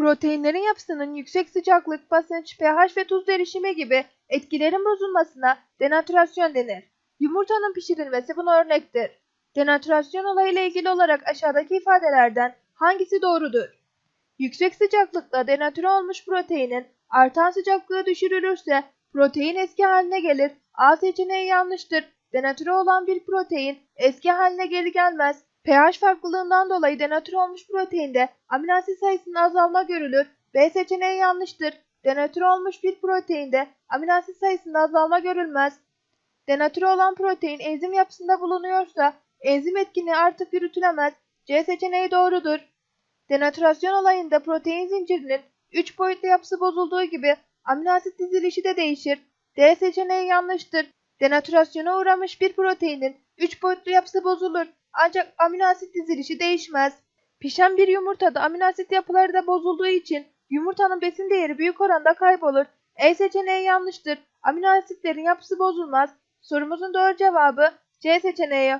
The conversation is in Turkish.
Proteinlerin yapısının yüksek sıcaklık, basınç, pH ve tuz derişimi gibi etkilerin bozulmasına denatürasyon denir. Yumurtanın pişirilmesi buna örnektir. Denatürasyon olayıyla ilgili olarak aşağıdaki ifadelerden hangisi doğrudur? Yüksek sıcaklıkla denatüre olmuş proteinin artan sıcaklığı düşürülürse protein eski haline gelir. A seçeneği yanlıştır. Denatüre olan bir protein eski haline geri gelmez. pH farklılığından dolayı denatüre olmuş proteinde amino asit sayısında azalma görülür. B seçeneği yanlıştır. Denatüre olmuş bir proteinde amino asit sayısında azalma görülmez. Denatüre olan protein enzim yapısında bulunuyorsa enzim etkinliği artık yürütülemez. C seçeneği doğrudur. Denatürasyon olayında protein zincirinin 3 boyutlu yapısı bozulduğu gibi amino asit dizilişi de değişir. D seçeneği yanlıştır. Denatürasyona uğramış bir proteinin 3 boyutlu yapısı bozulur ancak amino asit dizilişi değişmez. Pişen bir yumurtada amino asit yapıları da bozulduğu için yumurtanın besin değeri büyük oranda kaybolur. E seçeneği yanlıştır. Amino asitlerin yapısı bozulmaz. Sorumuzun doğru cevabı C seçeneği.